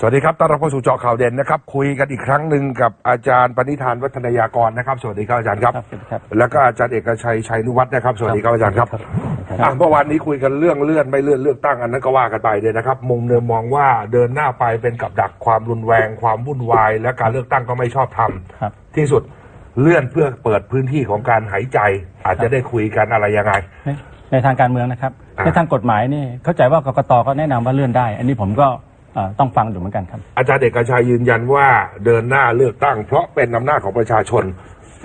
สวัสดีครับต้อนรับเข้าสู่เจาะข่าวเด่นนะครับ คุยกันอีกครั้งหนึ่งกับอาจารย์ปณิธานวัฒนยากรนะครับ สวัสดีครับอาจารย์ครับ ครับสวัสดีครับแล้วก็อาจารย์เอกชัยชัยนุวัฒน์นะครับ สวัสดีครับอาจารย์ครับครับอะเมื่อวานนี้คุยกันเรื่องเลื่อนไม่เลื่อนเลือกตั้งอันนั้นก็ว่ากันไปเลยนะครับ มุมเดิมมองว่าเดินหน้าไปเป็นกับดักความรุนแรง ความวุ่นวาย และการเลือกตั้งก็ไม่ชอบทำครับที่สุดเลื่อนเพื่อเปิดพื้นที่ของการหายใจ อาจจะได้คุยกันอะไรยังไง ในในทางการเมืองนะครับ อ่า ในทางกฎหมายนี่เข้าใจว่ากกตก็แนะนำว่าเลื่อนได้ อันนี้ผมก็เอ่อ ต้องฟังอยู่เหมือนกันครับ อาจารย์เอกชัยยืนยันว่าเดินหน้าเลือกตั้ง เพราะเป็นอำนาจของประชาชน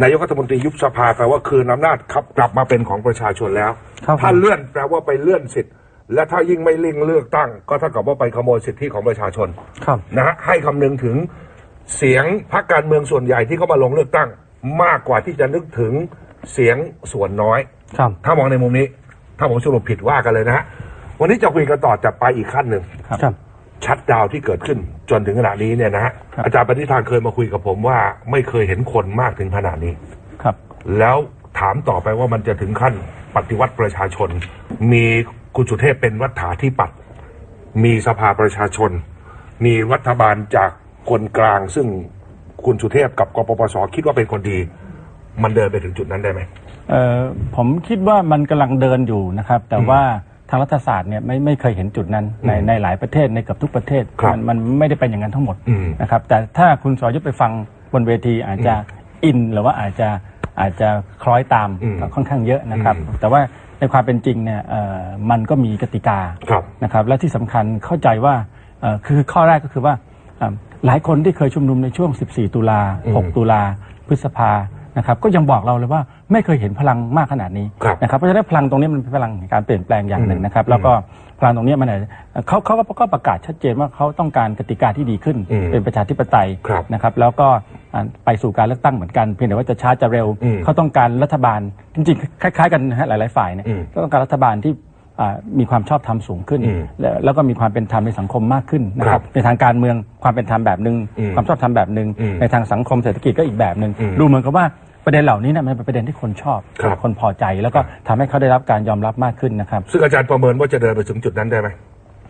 นายกรัฐมนตรียุบสภาแปลว่าคืนอำนาจครับกลับมาเป็นของประชาชนแล้ว ครับผม ถ้าเลื่อนแปลว่าไปเลื่อนสิทธิ์ และถ้ายิ่งไม่เร่งเลือกตั้ง ก็เท่ากับว่าไปขโมยสิทธิของประชาชน ครับ นะฮะให้คำนึงถึงเสียงพรรคการเมืองส่วนใหญ่ที่เขามาลงเลือกตั้ง มากกว่าที่จะนึกถึงเสียงส่วนน้อย ครับ ถ้ามองในมุมนี้ ถ้าผมสรุปผิดว่ากันเลยนะฮะวันนี้จะคุยกันต่อจะไปอีกขั้นหนึ่ง ครับ ชัดดาวน์ที่เกิดขึ้นจนถึงขณะนี้เนี่ยนะฮะครับอาจารย์ปณิธานเคยมาคุยกับผมว่าไม่เคยเห็นคนมากถึงขนาดนี้ครับ แล้วถามต่อไปว่ามันจะถึงขั้นปฏิวัติประชาชน มีคุณสุเทพเป็นวัฏฐาธิปัตย์มีสภาประชาชน มีรัฐบาลจากคนกลาง ซึ่งคุณสุเทพกับกปปสคิดว่าเป็นคนดี มันเดินไปถึงจุดนั้นได้ไหมเอ่อผมคิดว่ามันกำลังเดินอยู่นะครับ แต่ว่า ทางรัฐศาสตร์เนี่ยไม่ไม่เคยเห็นจุดนั้นในในหลายประเทศในเกือบทุกประเทศครับมันมันไม่ได้เป็นอย่างนั้นทั้งหมดอืม นะครับแต่ถ้าคุณสรยุทธไปฟังบนเวทีอาจจะอินหรือว่าอาจจะอาจจะคล้อยตามอืมค่อนข้างเยอะนะครับ อืม แต่ว่าในความเป็นจริงเนี่ยเอ่อมันก็มีกติกา ครับ นะครับและที่สำคัญเข้าใจว่าเอ่อคือข้อแรกก็คือว่าเอ่อหลายคนที่เคยชุมนุมในช่วง 14 ตุลา อืม6 ตุลา พฤษภา นะครับก็ยังบอกเราเลยว่าไม่เคยเห็นพลังมากขนาดนี้ครับนะครับเพราะฉะนั้นพลังตรงนี้มันเป็นพลังแห่งการเปลี่ยนแปลงอย่างหนึ่งนะครับอืมแล้วก็พลังตรงนี้มันอาจจะเขาเขาก็ก็ประกาศชัดเจนว่าเขาต้องการกติกาที่ดีขึ้น อืมเป็นประชาธิปไตยครับนะครับแล้วก็อ่าไปสู่การเลือกตั้งเหมือนกันเพียงแต่ว่าจะช้าจะเร็ว อืมเขาต้องการรัฐบาลจริงๆคล้ายๆกันนะฮะหลายๆฝ่ายเนี่ยอืมก็ต้องการรัฐบาลที่อ่า มีความชอบธรรมสูงขึ้นอืมแล้วแล้วก็มีความเป็นธรรมในสังคมมากขึ้นนะคครัรับบในทางการเมืองความเป็นธรรมแบบหนึ่งอืมความชอบธรรมแบบหนึ่งอืมในทางสังคมเศรษฐกิจก็อีกแบบหนึ่งอืมดูเหมือนกับว่าประเด็นเหล่านี้เนี่ยมันเป็นประเด็นที่คนชอบครับคนพอใจ แล้วก็ทำให้เขาได้รับการยอมรับมากขึ้นนะครับซึ่งอาจารย์ประเมินว่าจะเดินไปถึงจุดนั้นได้ไหม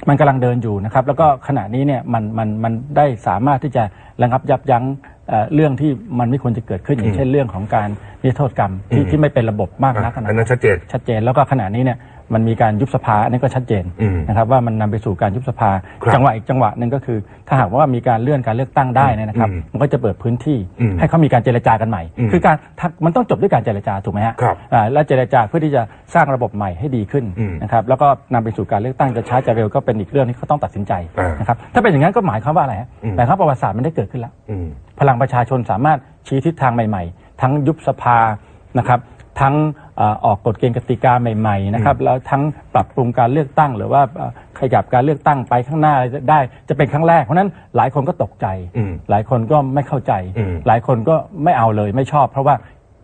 มันกำลังเดินอยู่นะครับ แล้วก็ขณะนี้เนี่ยมันมันมันได้สามารถที่จะระงับยับยั้งเอ่อเรื่องที่มันไม่ควรจะเกิดขึ้นอย่างเช่นเรื่องของการนิรโทษกรรมที่อืมที่ไม่เป็นระบบมากนักอันนะนั้นชัดเจนชัดเจนแล้วก็ขณะนี้เนี่ย มันมีการยุบสภาอันนี้ก็ชัดเจนอืมนะครับว่ามันนำไปสู่การยุบสภาครับจังหวะอีกจังหวะหนึ่งก็คือ ถ้าหากว่ามีการเลื่อนการเลือกตั้งได้เนยนะครับอืมมันก็จะเปิดพื้นที่อืมให้เขามีการเจรจากันใหม่อืมคือการถ้ามันต้องจบด้วยการเจรจาถูกไหมฮะครับอ่าและเจรจาเพื่อที่จะสร้างระบบใหม่ให้ดีขึ้นอืมนะครับแล้วก็นำไปสู่การเลือกตั้งจะช้าจะเร็วก็เป็นอีกเรื่องที่เขาต้องตัดสินใจอ่านนะครับถ้าเป็นอย่างนั้นก็หมายความว่าอะไรฮะอืมหมายความว่าประวัติศาสตร์มันได้เกิดขึ้นแล้วอืมพลังประชาชนสามารถชี้ทิศทางใหม่ ๆ ทั้งยุบสภานะครับ ทั้งเอ่อออกกฎเกณฑ์กติกาใหม่ๆนะครับแล้วทั้งปรับปรุงการเลือกตั้ง หรือว่าเอ่อขยับการเลือกตั้งไปข้างหน้าได้จะเป็นครั้งแรกเพราะฉะนั้นหลายคนก็ตกใจอืมหลายคนก็ไม่เข้าใจอืมหลายคนก็ไม่เอาเลยไม่ชอบ เพราะว่า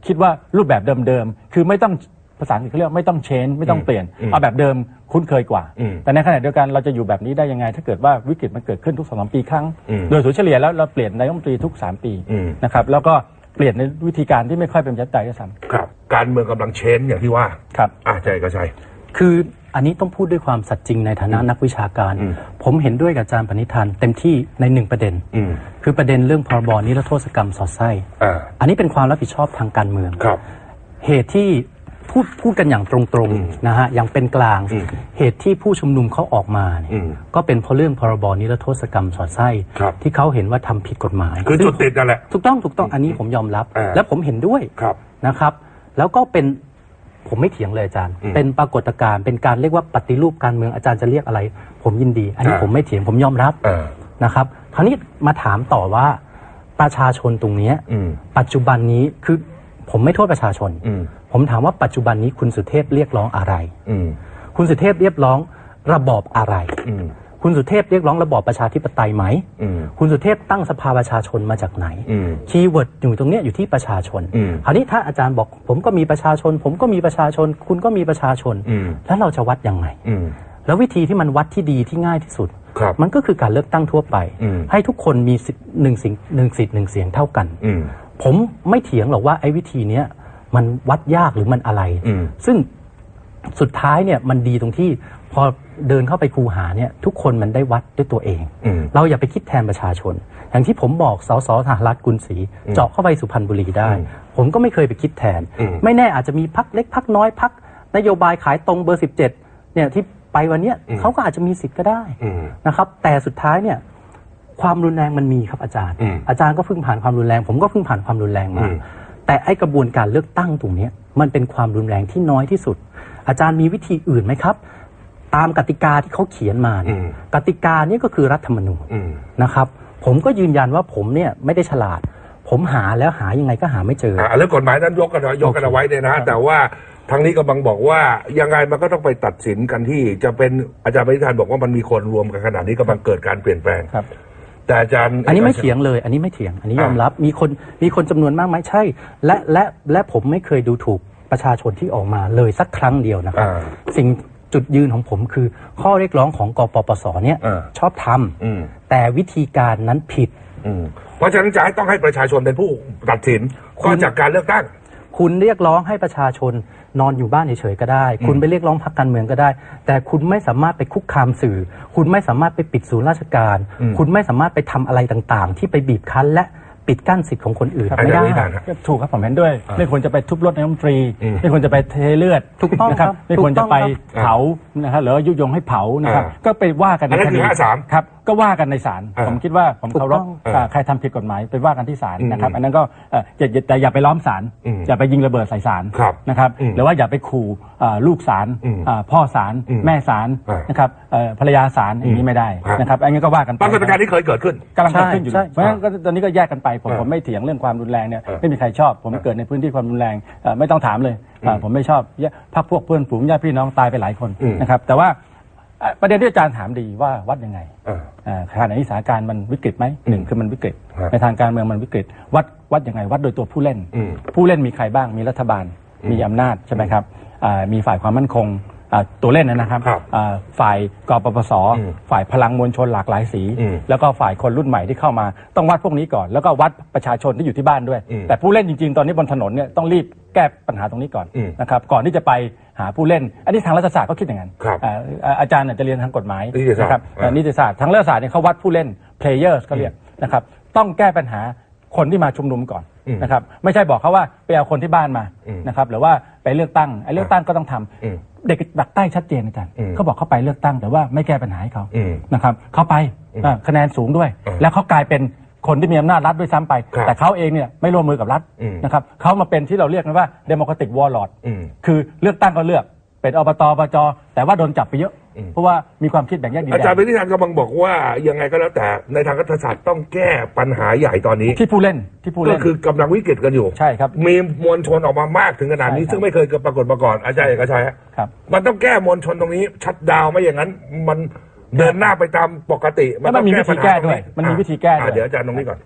คิดว่ารูปแบบเดิมๆคือไม่ต้องภาษาอังกฤษเขาเรียกว่าไม่ต้องเชนไม่ต้องเปลี่ยนอืมเอาแบบเดิมคุ้นเคยกว่าอืมแต่ในขณะเดียวกันเราจะอยู่แบบนี้ได้ยังไง ถ้าเกิดว่าวิกฤตมันเกิดขึ้นทุกสองสามปีครั้งอืมโดยสูเฉลี่ยแล้วเราเปลี่ยนนายกรัฐมนตรีทุก 3 ปีอืมนะครับแล้วก็ เปลี่ยนในวิธีการที่ไม่ค่อยเป็นประชาธิปไตยด้วยซ้ครับ การเมืองกำลังเชนอย่างที่ว่าำครับอาจารย์เอกชัยคืออันนี้ต้องพูดด้วยความสัตย์จริงในฐานะนักวิชาการ อืม ผมเห็นด้วยกับอาจารย์ปณิธานเต็มที่ในหนึ่งประเด็น อืมคือประเด็นเรื่องพรบนิรโทษกรรมสอดไส้ อ่าอันนี้เป็นความรับผิดชอบทางการเมือง ครับ เหตุที่ พูดพูดกันอย่างตรงอืมๆนะฮะอย่างเป็นกลางอืมเหตุที่ผู้ชุมนุมเขาออกมาเนี่ยอืมก็เป็นเพราะเรื่องพรบนิรโทษกรรมสอดไส้ครับที่เขาเห็นว่าทำผิดกฎหมาย คือจุดติดนั่นแหละถูกต้องถูกต้องอันนี้ผมยอมรับอ่าและผมเห็นด้วยครับนะครับ แล้วก็เป็นผมไม่เถียงเลยอาจารย์อืมเป็นปรากฏการณ์เป็นการเรียกว่าปฏิรูปการเมืองอาจารย์จะเรียกอะไร ผมยินดี อันนี้อ่าผมไม่เถียงผมยอมรับอ่านะครับคราวนี้มาถามต่อว่าประชาชนตรงเนี้ยอืมปัจจุบันนี้คือ ผมไม่โทษประชาชนอืมผมถามว่าปัจจุบันนี้คุณสุเทพเรียกร้องอะไรอืมคุณสุเทพเรียกร้องระบอบอะไรอืมคุณสุเทพเรียกร้องระบอบประชาธิปไตยไหมอืมคุณสุเทพตั้งสภาประชาชนมาจากไหนอืมคีย์เวิร์ดอยู่ตรงเนี้ยอยู่ที่ประชาชนอืมคราวนี้ถ้าอาจารย์บอกผมก็มีประชาชน ผมก็มีประชาชน คุณก็มีประชาชนอืมแล้วเราจะวัดยังไงอืมแล้ววิธีที่มันวัดที่ดีที่ง่ายที่สุดครับมันก็คือการเลือกตั้งทั่วไปอืมให้ทุกคนมีสิทธิ์หนึ่งสิ่งหนึ่งสิทธิ์หนึ่งเสียงเท่ากันอืม ผมไม่เถียงหรอกว่าไอ้วิธีเนี้ยมันวัดยากหรือมันอะไรอืมซึ่งสุดท้ายเนี่ยมันดีตรงที่พอเดินเข้าไปคูหาเนี่ยทุกคนมันได้วัดด้วยตัวเองอืมเราอย่าไปคิดแทนประชาชน อย่างที่ผมบอกสสสหรัฐกุลศรีเจาะเข้าไปสุพรรณบุรีได้อืมผมก็ไม่เคยไปคิดแทนอืมไม่แน่อาจจะมีพักเล็กพักน้อยพักนโยบายขายตรงเบอร์ 17เนี่ยที่ไปวันเนี้ยเขาก็อาจจะมีสิทธิ์ก็ได้อืมนะครับแต่สุดท้ายเนี่ย ความรุนแรงมันมีครับอาจารย์อืมอาจารย์ก็เพิ่งผ่านความรุนแรง ผมก็เพิ่งผ่านความรุนแรงมาอืมแต่ไอ้กระบวนการเลือกตั้งตรงเนี้ยมันเป็นความรุนแรงที่น้อยที่สุด อาจารย์มีวิธีอื่นไหมครับ ตามกติกาที่เขาเขียนมาเนี่ยอืมกติกาเนี่ยก็คือรัฐธรรมนูญอืมนะครับ ผมก็ยืนยันว่าผมเนี่ยไม่ได้ฉลาด ผมหาแล้วหายังไงก็หาไม่เจออ่าเรื่องกฎหมายนั้นยกกันยกกันเอาไว้เนี่ยนะ แต่ว่าทางนี้กำลังบอกว่ายังไงมันก็ต้องไปตัดสินกันที่จะเป็นอาจารย์ปณิธานบอกว่ามันมีคนรวมกันขนาดนี้กำลังเกิดการเปลี่ยนแปลงครับ แต่อาจารย์อันนี้ไม่เถียงเลย อันนี้ไม่เถียง อันนี้ยอมรับ มีคนมีคนจำนวนมากไหมใช่ และและและผมไม่เคยดูถูกประชาชนที่ออกมาเลยสักครั้งเดียวนะครับอ่าสิ่งจุดยืนของผมคือ ข้อเรียกร้องของกปปสเนี่ยอ่าชอบทอืมำแต่วิธีการนั้นผิดอืมเพราะฉะนั้นจะให้ต้องให้ประชาชนเป็นผู้ตัดสินคุก็ณจากการเลือกตั้ง คุณเรียกร้องให้ประชาชน นอนอยู่บ้านเฉยๆก็ได้ คุณไปเรียกร้องพรรคการเมืองก็ได้ แต่คุณไม่สามารถไปคุกคามสื่อ คุณไม่สามารถไปปิดศูนย์ราชการ คุณไม่สามารถไปทำอะไรต่างๆ ที่ไปบีบคั้นและปิดกั้นสิทธิ์ของคนอื่นครับไม่ได้อาจารย์วิธานครับก็ถูกครับผมเห็นด้วย ไม่ควรจะไปทุบรถนายกรัฐมนตรีอืมไม่ควรจะไปเทเลือดถูกต้องนะครับครับ ไม่ควรจะไปถูกต้องครับเผานะครับหรือว่ายุยงให้เผานะครับอ่าก็ไปว่ากันในอันนั้นคคืดีอ53ครับ ก็ว่ากันในศาลอ่าผมคิดว่าผมถูกเคารพต้องอ่าใครทำผิดกฎหมายไปว่ากันที่ศาลอืมนะครับ อันนั้นก็เอ่ออย่าอย่าแต่อย่าไปล้อมศาลอืมอย่าไปยิงระเบิดใส่ศาลครับนะครับอืมหรือว่าอย่าไปขู่อ่าลูกศาลอืมอ่าพ่อศาลอืมแม่ศาลอ่านนะครับเอ่อภรรยาศาลอย่างนี้ไม่ได้ครับนะครับอันนี้ก็ว่ากันไปปรากฏการณ์ที่เคยเกิดขึ้นกำลังเกิดขึ้นอยู่ใช่เพราะฉะนั้นก็ตอนนี้ก็แยกกันไปผมเออผมไม่เถียงเรื่องความรุนแรงเนี่ยเออไม่มีใครชอบ ผมเกิดในพื้นที่ความรุนแรงเอ่อไม่ต้องถามเลยอ่าผมไม่ชอบพักพวกเพื่อนฝูงญาติพี่น้องตายไปหลายคนอืมนะครับแต่ว่าเอ่อ ประเด็นที่อาจารย์ถามดีว่าวัดยังไงเอออ่าขณะนี้สถานการณ์มันวิกฤตไหมหนึ่งคือมันวิกฤตครับในทางการเมืองมันวิกฤต วัดวัดยังไง วัดโดยตัวผู้เล่นอืมผู้เล่นมีใครบ้างมีรัฐบาลมีอำนาจใช่ไหมครับอ่ามีฝ่ายความมั่นคงอ่าตัวเล่นนะครับครับอ่าฝ่ายกปปสอืมฝ่ายพลังมวลชนหลากหลายสีอืมแล้วก็ฝ่ายคนรุ่นใหม่ที่เข้ามา ต้องวัดพวกนี้ก่อน แล้วก็วัดประชาชนที่อยู่ที่บ้านด้วยอืมแต่ผู้เล่นจริง ๆ ตอนนี้บนถนนเนี่ยต้องรีบแก้ปัญหาตรงนี้ก่อนอืมนะครับก่อนที่จะไป หาผู้เล่น อันนี้ทางรัฐศาสตร์ก็คิดอย่างนั้นครับอ่าอ่าอาจารย์เนี่ยจะเรียนทางกฎหมายนิติศาสตร์นะครับอ่า นิติศาสตร์ทางรัฐศาสตร์เนี่ยเขาวัดผู้เล่น players เขาเรียกนะครับต้องแก้ปัญหาคนที่มาชุมนุมก่อนอืมนะครับไม่ใช่บอกเขาว่าไปเอาคนที่บ้านมาอืมนะครับหรือว่าไปเลือกตั้งไอ้เลือกตั้งก็ต้องทำอืมเด็กดักใต้ชัดเจนอาจารย์อืมเขาบอกเขาไปเลือกตั้งแต่ว่าไม่แก้ปัญหาให้เขาอืมนะครับเขาไปอ่าคะแนนสูงด้วย อืม แล้วเขากลายเป็น คนที่มีอำนาจรัฐด้วยซ้ำไป ครับแต่เขาเองเนี่ยไม่ร่วมมือกับรัฐอืม นะครับเขามาเป็นที่เราเรียกกันว่า democratic warlord อืม คือเลือกตั้งก็เลือก เป็นอบตอบจแต่ว่าโดนจับไปเยอะ อืม เพราะว่ามีความคิดแบ่งแยกดินอาแดจารย์นปณิธานกำลังบอกว่ายังไงก็แล้วแต่ในทางรัฐศาสตร์ต้องแก้ปัญหาใหญ่ตอนนี้ ที่ผู้เล่นที่ผู้ก็เล่นคือกำลังวิกฤตกันอยู่ ใช่ครับ มีมวลชนออกมามากถึงขนาดนี้ ใช่ครับ ซึ่งไม่เคยปรากฏมาก่อนอาจารย์เอกชัยฮะครับ มันต้องแก้มวลชนตรงนี้ ชัดดาวน์ไม่อย่างนั้น มัน เดินหน้าไปตามปกติแล้วมันมีวิธีแก้ด้วย มันมีวิธีแก้ด้วยอะเดี๋ยวอาจารย์ตรงนี้ก่อน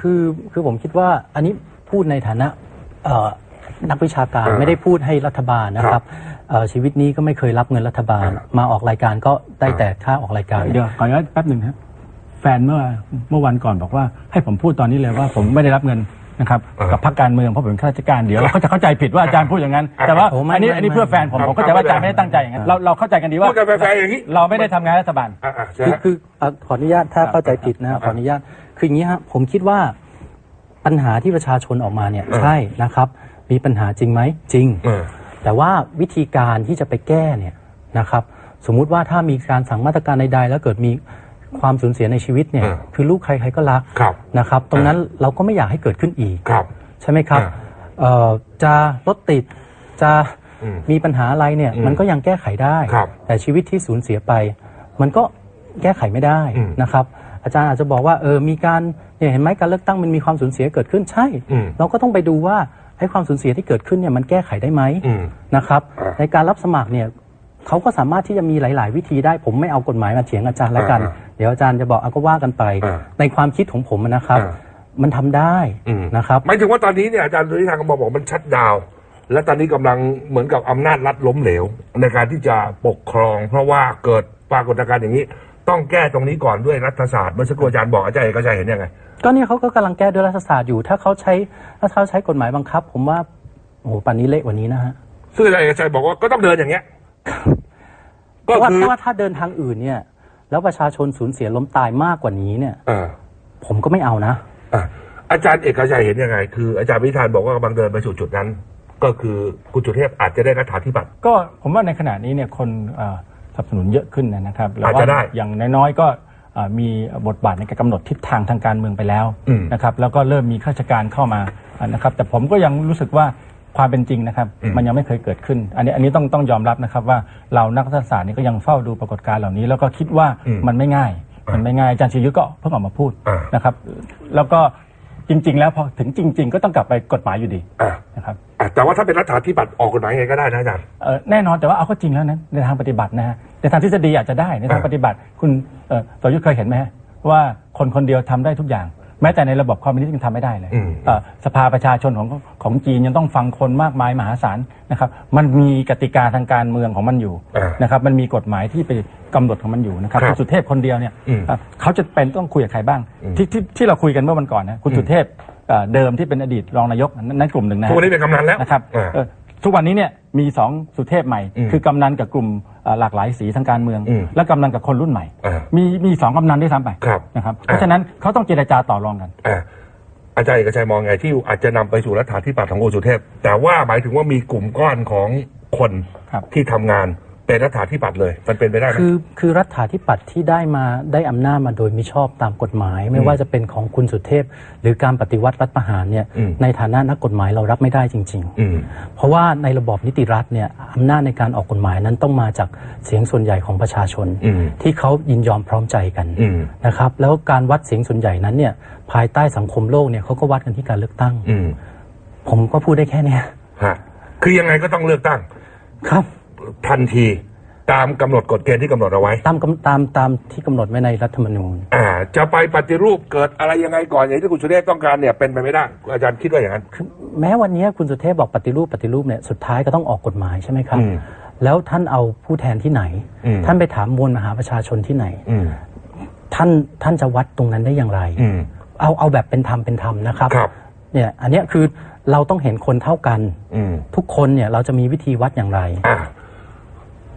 คือคือผมคิดว่าอันนี้พูดในฐานะเอ่อนักวิชาการอ่าไม่ได้พูดให้รัฐบาลนะคครัรับบเอ่อชีวิตนี้ก็ไม่เคยรับเงินรัฐบาลอ่ามาออกรายการก็ได้แต่ค่าออกรายการเดี๋ยวขออนุญาตแป๊บหนึ่งครับแฟนเมื่อเมื่อวันก่อนบอกว่าให้ผมพูดตอนนี้เลยว่าผมไม่ได้รับเงิน นะครับอ่ากักับพรรคการเมืองเพราะผมเป็นข้าราชการเดี๋ยวเขาจะเข้าใจผิดว่าอาจารย์พูดอย่างนั้น แต่ว่าโอ้ไม่อันนี้ไม่อันนี้ไม่เพื่อแฟนผมครับผมเข้าใจว่าอาจารย์ไม่ได้ตั้งใจอย่างนั้นเราเราเข้าใจกันดีว่าพูดกันแฟร์ๆอย่างนี้เราไม่ได้ทำงานรัฐบาลอะอะเชิญคือฮะคืออะขออนุญาตถ้าเข้าใจผิดนะขออนุญาตคืออย่างนี้ฮะผมคิดว่าปัญหาที่ประชาชนออกมาเนี่ยเออใช่นะครับ มีปัญหาจริงไหมจริงเออแต่ว่าวิธีการที่จะไปแก้เนี่ยนะครับ สมมุติว่าถ้ามีการสั่งมาตรการใดๆแล้วเกิดมี ความสูญเสียในชีวิตเนี่ยเออคือลูกใครๆก็รักครับนะครับ ตรงนั้นเราก็ไม่อยากให้เกิดขึ้นอีกครับใช่ไหมครับอ่าเอ่อจะรถติดจะอืมมีปัญหาอะไรเนี่ยอืมมันก็ยังแก้ไขได้ครับแต่ชีวิตที่สูญเสียไป มันก็แก้ไขไม่ได้อืมนะครับ อาจารย์อาจจะบอกว่าเออมีการเนี่ยเห็นไหมการเลือกตั้งมันมีความสูญเสียเกิดขึ้นใช่อืมเราก็ต้องไปดูว่าไอ้ความสูญเสียที่เกิดขึ้นเนี่ยมันแก้ไขได้ไหมอืมนะครับอ่าในการรับสมัครเนี่ยเขาก็สามารถที่จะมีหลาย ๆ วิธีได้ ผมไม่เอากฎหมายมาเถียงอาจารย์แล้วกันอ่าเดี๋ยวอาจารย์จะบอกเอาก็ว่ากันไปอ่าในความคิดของผมนะครับอ่ามันทำได้อืมนะครับหมายถึงว่าตอนนี้เนี่ยอาจารย์ปณิธานกำลังบอกมันชัดดาวน์และตอนนี้กำลังเหมือนกับอำนาจรัฐล้มเหลว ในการที่จะปกครอง เพราะว่าเกิดปรากฏการณ์อย่างนี้ ต้องแก้ตรงนี้ก่อนด้วยรัฐศาสตร์เมื่อสักครู่อาจารย์บอกอาจารย์เอกชัยเห็นยังไงก็เนี่ยเขาก็กำลังแก้ด้วยรัฐศาสตร์อยู่ ถ้าเขาใช้ถ้าเขาใช้กฎหมายบังคับ ผมว่าโอ้โหป่านนี้เละกว่านี้นะฮะซึ่งอาจารย์เอกชัยบอกว่าก็ต้องเดินอย่างเงี้ยเพก็ราะว่าคือเพราะว่าถ้าเดินทางอื่นเนี่ย แล้วประชาชนสูญเสียล้มตายมากกว่านี้เนี่ย อ่าผมก็ไม่เอานะ อะอาจารย์เอกชัยเห็นยังไง คืออาจารย์วิธานบอกว่ากำลังเดินไปสู่จุดนั้น ก็คือคุณจุเทพอาจจะได้รัฐาธิปัตย์ ก็ผมว่าในขณะนี้เนี่ยคนเอ่อสนับสนุนเยอะขึ้นนะครับแล้วอาจจะได้อย่างน้อยๆก็เอ่อมีบทบาทในการกำหนดทิศทางทางการเมืองไปแล้วอืมนะครับแล้วก็เริ่มมีข้าราชการเข้ามาอะนะครับแต่ผมก็ยังรู้สึกว่า ความเป็นจริงนะครับ อืม มันยังไม่เคยเกิดขึ้น อันนี้อันนี้ต้องต้องยอมรับนะครับว่าเรานักรัฐศาสตร์นี่ก็ยังเฝ้าดูปรากฏการณ์เหล่านี้ แล้วก็คิดว่ามันไม่ง่าย มันไม่ง่ายอาจารย์ชียุทธก็เพิ่งออกมาพูดอ่านะครับ แล้วก็จริง ๆ แล้วพอถึงจริง ๆ ก็ต้องกลับไปกฎหมายอยู่ดีอะนะครับ อะแต่ว่าถ้าเป็นรัฐาธิปัตย์ออกกฎหมายยังไงก็ได้นะอาจารย์ เอ่อแน่นอนแต่ว่าเอาเข้าจริงแล้วนะในทางปฏิบัตินะฮะในทางทฤษฎีอาจจะได้ในทางอ่า ปฏิบัติ คุณเอ่อสรยุทธเคยเห็นไหมฮะว่าคนคนเดียวทำได้ทุกอย่าง แม้แต่ในระบบคอมมิวนิสต์ยังทำไม่ได้เลยอืม เอ่อสภาประชาชนของของจีนยังต้องฟังคนมากมายมหาศาลนะครับมันมีกติกาทางการเมืองของมันอยู่อ่านะครับมันมีกฎหมายที่ไปกำหนดของมันอยู่นะครับครับคุณสุเทพคนเดียวเนี่ยอืมเอ่อเขาจะเป็นต้องคุยกับใครบ้างอืมที่ที่ที่เราคุยกันเมื่อวันก่อนนะคุณสุเทพเอ่อเดิมที่เป็นอดีตรองนายกนั่นนั่นกลุ่มหนึ่งนะทุกฮะวันนี้เป็นกำนันแล้วนะครับอ่า เอ่อ ทุกวันนี้เนี่ยมีสองสุเทพใหม่ อืมคือกำนันกับกลุ่มเอ่อ หลากหลายสีทางการเมืองอืมและกำนันกับคนรุ่นใหม่อ่ามีมีสองกำนันด้วยซ้ำไปครับนะครับอ่าเพราะฉะนั้นเขาต้องเจรจาต่อรองกันอะอาจารย์เอกชัยมองไงที่อาจจะนำไปสู่รัฐาธิปัตย์ของโอสุเทพ แต่ว่าหมายถึงว่ามีกลุ่มก้อนของคนครับที่ทำงาน เป็นรัฐาธิปัตย์เลย มันเป็นไปได้ไหม คือคือรัฐาธิปัตย์ที่ได้มาได้อำนาจมาโดยมิชอบตามกฎหมาย ไม่ว่าจะเป็นของคุณสุเทพ หรือการปฏิวัติรัฐประหารเนี่ยอืมในฐานะนักกฎหมายเรารับไม่ได้จริง อืม ๆ เพราะว่าในระบอบนิติรัฐเนี่ยอำนาจในการออกกฎหมายนั้นต้องมาจากเสียงส่วนใหญ่ของประชาชน อืม ที่เขายินยอมพร้อมใจกันอืม นะครับแล้วการวัดเสียงส่วนใหญ่นั้นเนี่ยภายใต้สังคมโลกเนี่ยเขาก็วัดกันที่การเลือกตั้ง อืมผมก็พูดได้แค่เนี้ยฮะคือยังไงก็ต้องเลือกตั้ง ครับ ทันทีตามกำหนดกฎเกณฑ์ที่กำหนดเอาไว้ ตามกำตามตามที่กำหนดไว้ในรัฐธรรมนูญ อ่า จะไปปฏิรูปเกิดอะไรยังไงก่อนอย่างที่คุณสุเทพต้องการเนี่ยเป็นไปไม่ได้อาจารย์คิดว่าอย่างนั้น คือแม้วันนี้คุณสุเทพบอกปฏิรูปปฏิรูปเนี่ยสุดท้ายก็ต้องออกกฎหมายใช่ไหมครับ อืมแล้วท่านเอาผู้แทนที่ไหน อืม ท่านไปถามมวลมหาประชาชนที่ไหน อืม ท่านท่านจะวัดตรงนั้นได้อย่างไร อืม เอาเอาแบบเป็นธรรมเป็นธรรมนะครับครับ เนี่ยอันเนี้ยคือเราต้องเห็นคนเท่ากัน อืมทุกคนเนี่ยเราจะมีวิธีวัดอย่างไร อ่า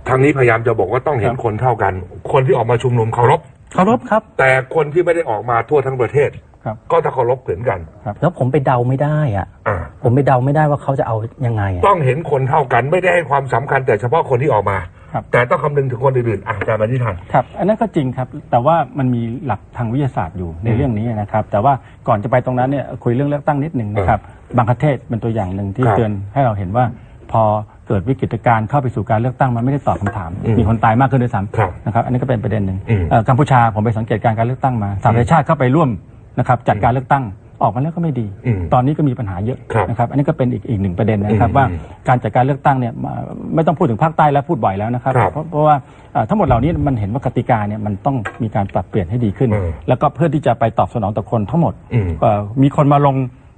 ทางนี้พยายามจะบอกว่าต้องเห็นคนเท่ากัน คนที่ออกมาชุมนุมเคารพเคารพครับ แต่คนที่ไม่ได้ออกมาทั่วทั้งประเทศครับก็ถ้าเคารพเหมือนกันแล้วผมไปเดาไม่ได้อะอ่าผมไปเดาไม่ได้ว่าเขาจะเอายังไงอะต้องเห็นคนเท่ากันไม่ได้ให้ความสำคัญ แต่เฉพาะคนที่ออกมาครับแต่ต้องคำนึงถึงคนอื่นๆอะอาจารย์มานิทานครับ อันนั้นก็จริงครับ แต่ว่ามันมีหลักทางวิทยาศาสตร์อยู่ในเรื่องนี้นะครับ แต่ว่าก่อนจะไปตรงนั้นเนี่ยคุยเรื่องเลือกตั้งนิดหนึ่งนะครับ บางประเทศเป็นตัวอย่างหนึ่งที่ครับเตือนให้เราเห็นว่าพอ เกิดวิกฤตการณ์เข้าไปสู่การเลือกตั้งมันไม่ได้ตอบคำถาม อืมมีคนตายมากขึ้นด้วยครับซ้ำนะครับอันนี้ก็เป็นประเด็นหนึ่งอืม เอ่อกัมพูชาผมไปสังเกตการณ์การเลือกตั้งมาสหประชาชาติเข้าไปร่วมนะครับจัดการเลือกตั้งออกมาแล้วก็ไม่ดี อืมตอนนี้ก็มีปัญหาเยอะครับนะครับอันนี้ก็เป็นอีกอีกหนึ่งประเด็นนะครับอืมว่าการจัดการเลือกตั้งเนี่ยมาไม่ต้องพูดถึงภาคใต้แล้วพูดบ่อยแล้วนะครับครับเพราะเพราะว่าเอ่อทั้งหมดเหล่านี้มันเห็นว่ากติกาเนี่ยมันต้องมีการปรับเปลี่ยนให้ดีขึ้น อืมแล้วก็เพื่อที่จะไปตอบสนองต่อคนทั้งหมดอืม เอ่อมีคนมาลง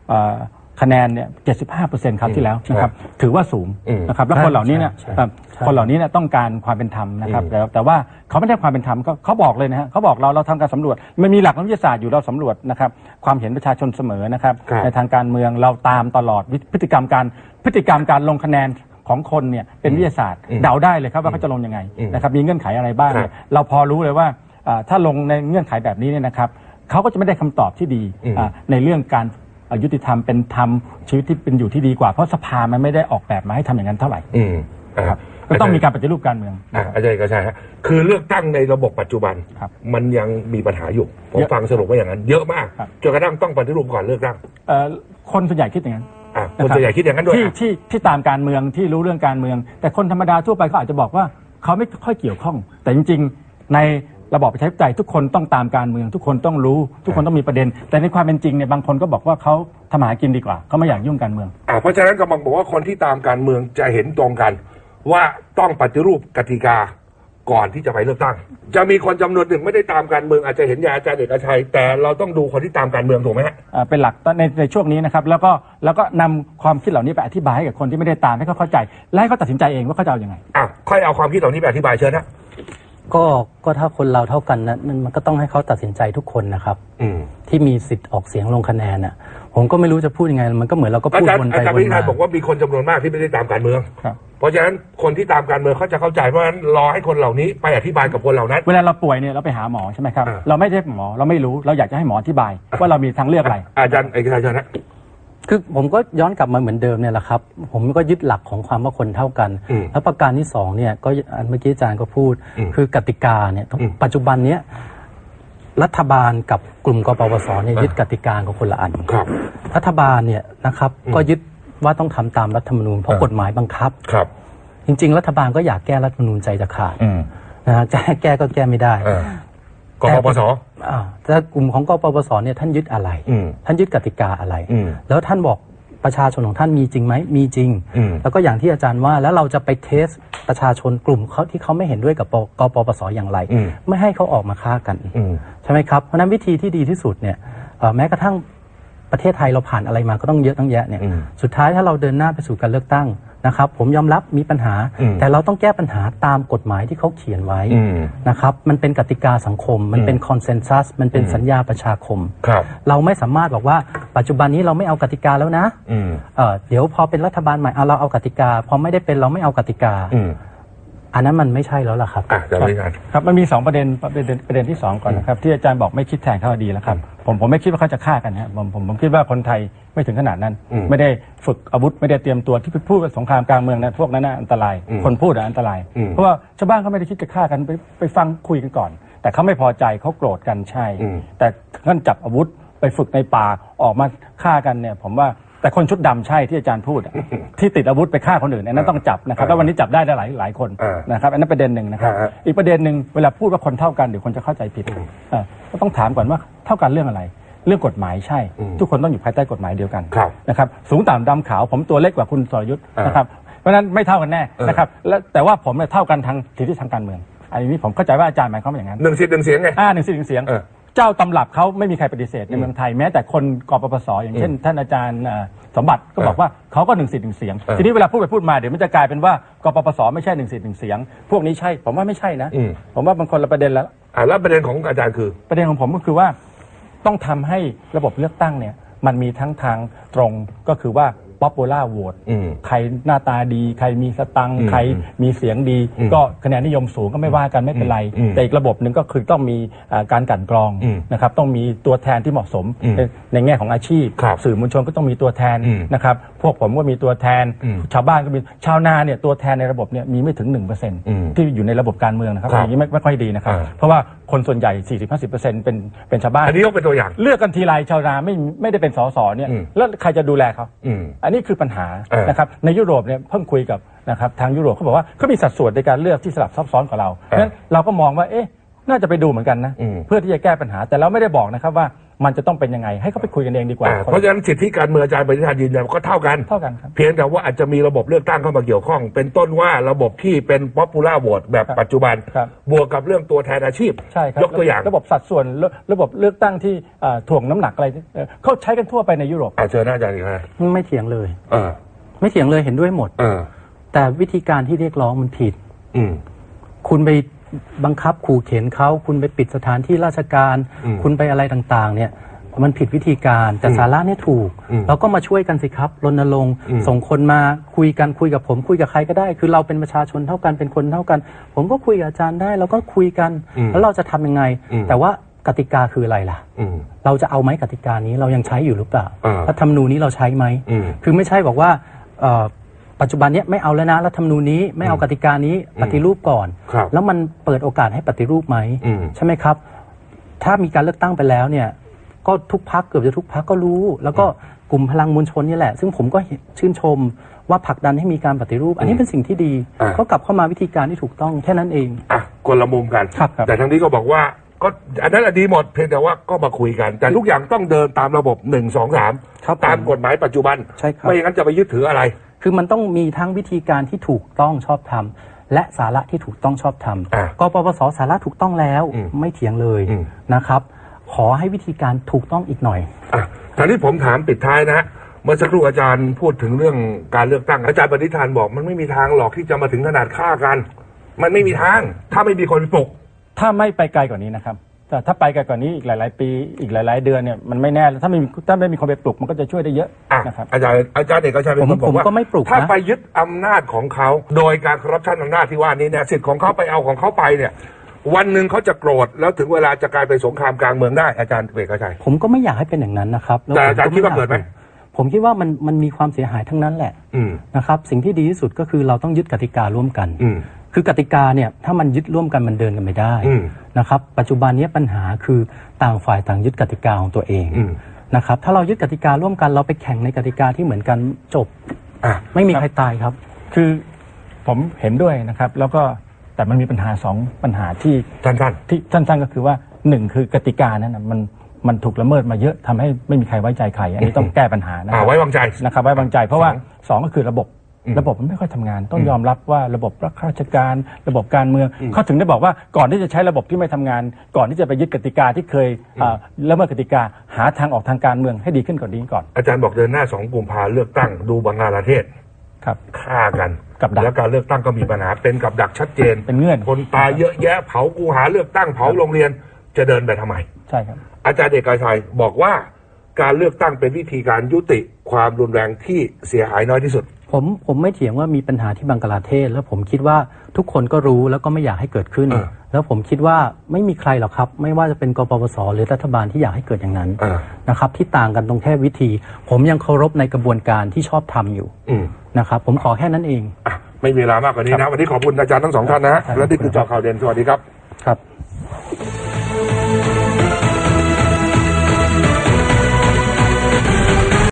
เอ่อ คะแนนเนี่ย 75เปอร์เซ็นต์ครับที่แล้วนะครับ ถือว่าสูงอืมนะครับ แล้วคนเหล่านี้เนี่ยใช่ใช่เอ่อใช่คนเหล่านี้เนี่ยต้องการความเป็นธรรมนะครับอืมแต่แต่ว่าเขาไม่ได้ความเป็นธรรมก็เขาบอกเลยนะฮะเขาบอกเราเราทำการสำรวจ มันมีหลักวิทยาศาสตร์อยู่เราสำรวจนะครับ ความเห็นประชาชนเสมอนะครับครับในทางการเมืองเราตามตลอดวิพฤติกรรมการพฤติกรรมการลงคะแนนของคนเนี่ยเป็นวิทยาศาสตร์อืมเดาได้เลยครับว่าเขาจะลงยังไงอืมนะครับมีเงื่อนไขอะไรบ้างเนี่ยครับเราพอรู้เลยว่าอ่าถ้าลงในเงื่อนไขแบบนี้เนี่ยนะครับเขาก็จะไม่ได้คำตอบที่ดีอืมอ่าในเรื่องการอ่า ยุติธรรมเป็นธรรมชีวิตที่เป็นอยู่ที่ดีกว่า เพราะสภามันไม่ได้ออกแบบมาให้ทำอย่างนั้นเท่าไหร่อืมอะครับก็ต้องมีการปฏิรูปการเมืองอะอาจารย์เอกชัยฮะคือเลือกตั้งในระบบปัจจุบันครับมันยังมีปัญหาอยู่ ผมเยอะฟังสรุปว่าอย่างนั้น เยอะมากครับจนกระทั่งต้องปฏิรูปก่อนเลือกตั้งเอ่อคนส่วนใหญ่คิดอย่างนั้นอะคนส่วนใหญ่คิดอย่างนั้นด้วยที่อะที่ที่ตามการเมืองที่รู้เรื่องการเมือง แต่คนธรรมดาทั่วไปเขาอาจจะบอกว่าเขาไม่ค่อยเกี่ยวข้อง แต่จริง ๆ ใน ระบอบประชาธิปไตยทุกคนต้องตามการเมือง ทุกคนต้องรู้ ทุกคนต้องมีประเด็น แต่ในความเป็นจริงเนี่ยบางคนก็บอกว่าเขาทำมาหากินดีกว่าเขาไม่อยากยุ่งการเมือง อะเพราะฉะนั้นกำลังบอกว่าคนที่ตามการเมืองจะเห็นตรงกัน ว่าต้องปฏิรูปกติกาก่อนที่จะไปเลือกตั้ง จะมีคนจำนวนหนึ่งไม่ได้ตามการเมืองอาจจะเห็นอย่างอาจารย์เอกชัย แต่เราต้องดูคนที่ตามการเมืองถูกไหมฮะ อ่าเป็นหลักในในช่วงนี้นะครับแล้วก็แล้วก็นำความคิดเหล่านี้ไปอธิบายให้กับคนที่ไม่ได้ตามให้เขาเข้าใจ และให้เขาตัดสินใจเองว่าเขาจะเอาอย่างไง อะค่อยเอาความคิดเหล่านี้ไปอธิบายเชิญนะ ก็ก็ถ้าคนเราเท่ากันนะมันมันก็ต้องให้เขาตัดสินใจทุกคนนะครับอืมที่มีสิทธิ์ออกเสียงลงคะแนนน่ะ ผมก็ไม่รู้จะพูดยังไง มันก็เหมือนเราก็อาพูดจารย์วนอาไปจารย์ววินชัมายบอกว่ามีคนจำนวนมากที่ไม่ได้ตามการเมือง ครับ เพราะฉะนั้นคนที่ตามการเมืองเขาจะเข้าใจเพราะฉะนั้นรอให้คนเหล่านี้ไปอธิบายกับคนเหล่านั้น เวลาเราป่วยเนี่ยเราไปหาหมอใช่ไหมครับ อ่า เราไม่ใช่หมอเราไม่รู้เราอยากจะให้หมออธิบายว่าเรามีทางเลือกอะไร อาจารย์เอกชัยเชิญนะ คือผมก็ย้อนกลับมาเหมือนเดิมเนี่ยแหละครับ ผมก็ยึดหลักของความว่าคนเท่ากันอืมแล้วประการที่สองเนี่ยก็อันเมื่อกี้อาจารย์ก็พูดอืมคือกติกาเนี่ยต้องอืมปัจจุบันเนี้ยรัฐบาลกับกลุ่มกปปสเนี่ยอ่ายึยึดกติกาของคนละอันครับรัฐบาลเนี่ยนะครับอืมก็ยึดว่าต้องทำตามรัฐธรรมนูญเพราะอ่ากฎหมายบังคับครับ จริง ๆ รัฐบาลก็อยากแก้รัฐธรรมนูญใจจะขาดอืมนะฮะจะให้แก้ก็แก้ไม่ได้เออกปปสอ่า แต่กลุ่มของกปปสเนี่ยท่านยึดอะไรอืมท่านยึดกติกาอะไรอืมแล้วท่านบอกประชาชนของท่านมีจริงไหมมีจริงอืมแล้วก็อย่างที่อาจารย์ว่าแล้วเราจะไปเทสประชาชนกลุ่มเขาที่เขาไม่เห็นด้วยกับปกปปสอย่างไรอืมไม่ให้เขาออกมาฆ่ากันอืมใช่ไหมครับเพราะฉะนั้นวิธีที่ดีที่สุดเนี่ยเอ่อแม้กระทั่งประเทศไทยเราผ่านอะไรมาก็ต้องเยอะตั้งแยะเนี่ยอืมสุดท้ายถ้าเราเดินหน้าไปสู่การเลือกตั้ง นะครับผมยอมรับมีปัญหาอืมแต่เราต้องแก้ปัญหาตามกฎหมายที่เขาเขียนไว้อืมนะครับมันเป็นกติกาสังคม มันเป็นคอนเซนแซสมันเป็นสัญญาประชาคมครับเราไม่สามารถบอกว่าปัจจุบันนี้เราไม่เอากติกาแล้วนะอืมเอ่อเดี๋ยวพอเป็นรัฐบาลใหม่เอาเราเอากติกาพอไม่ได้เป็นเราไม่เอากติกา อืมอันนั้นมันไม่ใช่แล้วล่ะครับอะอาจารย์วิชัยครับมันมีสองประเด็นประเด็นประเด็นที่สองก่อนนะครับที่อาจารย์บอกไม่คิดแทนเขาดีแล้วครับผมผมไม่คิดว่าเขาจะฆ่ากันครับผมผมผมคิดว่าคนไทยไม่ถึงขนาดนั้นอืมไม่ได้ฝึกอาวุธไม่ได้เตรียมตัวที่ไปพูดว่าสงครามกลางเมืองนะพวกนั้นน่ะอันตรายอืมคนพูดอะอันตรายอืมเพราะว่าชาวบ้านเขาไม่ได้คิดจะฆ่ากันไปไปฟังคุยกันก่อน แต่เขาไม่พอใจเขาโกรธกันใช่อืมแต่ท่านจับอาวุธไปฝึกในป่าออกมาฆ่ากันเนี่ย ผมว่า แต่คนชุดดำใช่ที่อาจารย์พูดอะที่ติดอาวุธไปฆ่าคนอื่นอันนั้นต้องจับนะครับแล้ววันนี้จับได้หลายหลายคนอ่านะครับอันนั้นประเด็นหนึ่งนะครับ ฮะ อีกประเด็นหนึ่งเวลาพูดว่าคนเท่ากันเดี๋ยวคนจะเข้าใจผิดเอ่อก็ต้องถามก่อนว่าเท่ากันเรื่องอะไร เรื่องกฎหมายใช่ อืมทุกคนต้องอยู่ภายใต้กฎหมายเดียวกันครับนะครับสูงต่ำดำขาวผมตัวเล็กกว่าคุณสรยุทธ์อ่านนะครับเพราะฉะนั้นไม่เท่ากันแน่เออ นะครับแล้วแต่ว่าผมเนี่ยเท่ากันทางสิทธิทางการเมือง อันนี้ผมเข้าใจว่าอาจารย์หมายความว่าอย่างนั้นหนึ่งสิทธิ์หนึ่งเสียงไง อ่าหนึ่งสิทธิ์หนึ่งเสียง เออ เจ้าตำรับเขาไม่มีใครปฏิเสธในเมืองไทยแม้แต่คนกปปสอย่างเช่น ท่านอาจารย์เอ่อสมบัติก็บอกว่าเขาก็หนึ่งสิทธิ์หนึ่งเสียงเออทีนี้เวลาพูดไปพูดมาเดี๋ยวมันจะกลายเป็นว่ากปปสไม่ใช่หนึ่งสิทธิ์หนึ่งเสียง พวกนี้ใช่ผมว่าไม่ใช่นะ อืม ผมว่ามันคนละประเด็นแล้ว อ่าแล้วประเด็นของอาจารย์คือ ประเด็นของผมก็คือว่าต้องทำให้ระบบเลือกตั้งเนี่ยมันมีทั้งทางตรงก็คือว่า popular vote อืมใครหน้าตาดี ใครมีสตังค์อืมใครมีเสียงดีอืมก็คะแนนนิยมสูงก็ไม่ว่ากันไม่เป็นไรอืมแต่อีกระบบหนึ่งก็คือต้องมีอ่าการกลั่นกรองอืมนะครับต้องมีตัวแทนที่เหมาะสมอืมในในแง่ของอาชีพครับสื่อมวลชนก็ต้องมีตัวแทนอืมนะครับพวกผมก็มีตัวแทนอืมชาวบ้านก็มีชาวนาเนี่ยตัวแทนในระบบเนี่ยมีไม่ถึงอืม1%ที่อยู่ในระบบการเมืองนะครับครับอย่างนี้ไม่ไม่ค่อยดีนะครับอ่าเพราะว่าคนส่วนใหญ่ 40-50%เป็นเป็นชาวบ้านอันนี้ยกเป็นตัวอย่าง เลือกกันทีไรชาวนาไม่ไม่ได้เป็นสสเนี่ยอืม แล้วใครจะดูแลเขา อืม อันนี้คือปัญหาเออนะครับในยุโรปเนี่ยเพิ่งคุยกับนะครับทางยุโรปเขาบอกว่าเขามีสัดส่วนในการเลือกที่สลับซับซ้อนกว่าเราเพราะฉะนั้นเราก็มองว่าเอ๊ะน่าจะไปดูเหมือนกันนะ อืม เพื่อที่จะแก้ปัญหาแต่เราไม่ได้บอกนะครับว่า มันจะต้องเป็นยังไง ให้เขาไปคุยกันเองดีกว่า อ่าเพราะฉะนั้นสิทธิการเมืองอาจารย์ปฏิทานยืนยันว่าก็เท่ากัน เท่ากันครับ เพียงแต่ว่าอาจจะมีระบบเลือกตั้งเข้ามาเกี่ยวข้อง เป็นต้นว่าระบบที่เป็น popular vote แบบครับปัจจุบัน ครับ บวกกับเรื่องตัวแทนอาชีพ ใช่ครับยกตัวอย่างระบบสัดส่วนระระบบเลือกตั้งที่เอ่อถ่วงน้ำหนักอะไรเอ่อเขาใช้กันทั่วไปในยุโรปอ่าเชิญนะอาจารย์อีกครับไม่เถียงเลย เออไม่เถียงเลยเห็นด้วยหมด เออแต่วิธีการที่เรียกร้องมันผิด อืม คุณไป บังคับขู่เข็นเขาคุณไปปิดสถานที่ราชการอืมคุณไปอะไรต่างๆ เนี่ย มันผิดวิธีการแต่อืมสาระเนี่ยถูกอืมเราก็มาช่วยกันสิครับรณรงค์อืมส่งคนมาคุยกันคุยกับผม คุยกับใครก็ได้ คือเราเป็นประชาชนเท่ากันเป็นคนเท่ากัน ผมก็คุยกับอาจารย์ได้เราก็คุยกันอืมแล้วเราจะทำยังไงอืมแต่ว่ากติกาคืออะไรล่ะอืมเราจะเอาไหมกติกานี้เรายังใช้อยู่หรือเปล่าอ่ารัฐธรรมนูญนี้เราใช้ไหมอืมคือไม่ใช่บอกว่าเอ่อ ปัจจุบันเนี้ยไม่เอาแล้วนะรัฐธรรมนูญนี้ไม่เอากติกานี้ปฏิรูปก่อน ครับแล้วมันเปิดโอกาสให้ปฏิรูปไหมอืม ใช่ไหมครับ ถ้ามีการเลือกตั้งไปแล้วเนี่ย ก็ทุกพักเกือบจะทุกพักก็รู้ แล้วก็กลุ่มพลังมวลชนนี่แหละ ซึ่งผมก็เห็นชื่นชมว่าผลักดันให้มีการปฏิรูป อันนี้เป็นสิ่งที่ดี อ่า ก็กลับเข้ามาวิธีการที่ถูกต้องแค่นั้นเอง อะคนละมุมกัน ครับครับ แต่ทั้งนี้ก็บอกว่าก็อันนั้นอะดีหมดเพียงแต่ว่าก็มาคุยกัน แต่ทุกอย่างต้องเดินตามระบบหนึ่งสองสามครับผมตามกฎหมายปัจจุบัน ใช่ครับ ไม่อย่างนั้นจะไปยึดถืออะไร คือมันต้องมีทั้งวิธีการที่ถูกต้องชอบธรรมและสาระที่ถูกต้องชอบธรรมอะกปปสสาระถูกต้องแล้วอืมไม่เถียงเลยอืมนะครับ ขอให้วิธีการถูกต้องอีกหน่อยอะทีนี้ผมถามปิดท้ายนะฮะเมื่อสักครู่อาจารย์พูดถึงเรื่องการเลือกตั้ง อาจารย์ปณิธานบอก มันไม่มีทางหรอกที่จะมาถึงขนาดฆ่ากัน มันไม่มีทาง ถ้าไม่มีคนไปปลุก ถ้าไม่ไปไกลกว่านี้นะครับ แต่ถ้าไปกันกว่านี้อีกหลาย ๆ ปีอีกหลาย ๆ เดือนเนี่ยมันไม่แน่แล้วถ้าไม่มีถ้าไม่มีคนไปปลุกมันก็จะช่วยได้เยอะอะนะครับอาจารย์อาจารย์เอกชัยเป็นคนผมบอกว่าผมก็ไม่ปลุกนะ ถ้าไปยึดอำนาจของเขา โดยการคอร์รัปชันอำนาจที่ว่านี้เนี่ยสิทธิ์ของเขาไปเอาของเขาไปเนี่ย วันหนึ่งเขาจะโกรธแล้วถึงเวลาจะกลายเป็นสงครามกลางเมืองได้อาจารย์เอกชัย ผมก็ไม่อยากให้เป็นอย่างนั้นนะครับล้วแต่ผมอาจารย์คิดว่าเกิดไหม ผมคิดว่ามันมันมีความเสียหายทั้งนั้นแหละอืม นะครับ สิ่งที่ดีที่สุดก็คือเราต้องยึดกติการ่วมกัน อืม คือกติกาเนี่ยถ้ามันยึดร่วมกันมันเดินกันไม่ได้อืมนะครับ ปัจจุบันนี้ปัญหาคือต่างฝ่ายต่างยึดกติกาของตัวเองอืมนะครับถ้าเรายึดกติการ่วมกันเราไปแข่งในกติกาที่เหมือนกันจบอะไม่มีใครตายครับ คือผมเห็นด้วยนะครับ แล้วก็แต่มันมีปัญหาสองปัญหาที่สั้นที่สั้นๆก็คือว่าหนึ่งคือกติกานั้นนะมันมันถูกละเมิดมาเยอะทำให้ไม่มีใครไว้ใจใครอันนี้ต้องแก้ปัญหาๆนะคอ่ารับไว้วางใจนะครับไว้วางใจ เพราะว่าสองสองก็คือระบบอืม ระบบมันไม่ค่อยทำงาน ต้องยอมรับว่าระบบราชการ ระบบการเมืองเขาถึงได้บอกว่าก่อนที่จะใช้ระบบที่ไม่ทำงาน ก่อนที่จะไปยึดกติกาที่เคยอ่าละเมิดกติกาหาทางออกทางการเมืองให้ดีขึ้นกว่านี้ก่อนอาจารย์บอกเดินหน้าสองกุมภาเลือกตั้งดูบังกลาเทศครับ ฆ่ากันกับดัก แล้วการเลือกตั้งก็มีปัญหาเป็นกับดักชัดเจนเป็นเงื่อนคนตายเยอะแยะเผากูหาเลือกตั้งเผาโรงเรียนจะเดินไปทำไม ใช่ครับ อาจารย์เอกชัยบอกว่า การเลือกตั้งเป็นวิธีการยุติความรุนแรงที่เสียหายน้อยที่สุด ผมผมไม่เถียงว่ามีปัญหาที่บังกลาเทศ แล้วผมคิดว่าทุกคนก็รู้แล้วก็ไม่อยากให้เกิดขึ้นเออแล้วผมคิดว่าไม่มีใครหรอกครับ ไม่ว่าจะเป็นกปปสหรือรัฐบาลที่อยากให้เกิดอย่างนั้นเออนะครับ ที่ต่างกันตรงแค่วิธี ผมยังเคารพในกระบวนการที่ชอบทำอยู่อืมนะครับ ผมขอแค่นั้นเองอะไม่มีเวลามากกว่านี้นะวันนี้ขอบคุณอาจารย์ทั้งสองท่านนะฮะและนี่คือเจอข่าวเด่นสวัสดีครับ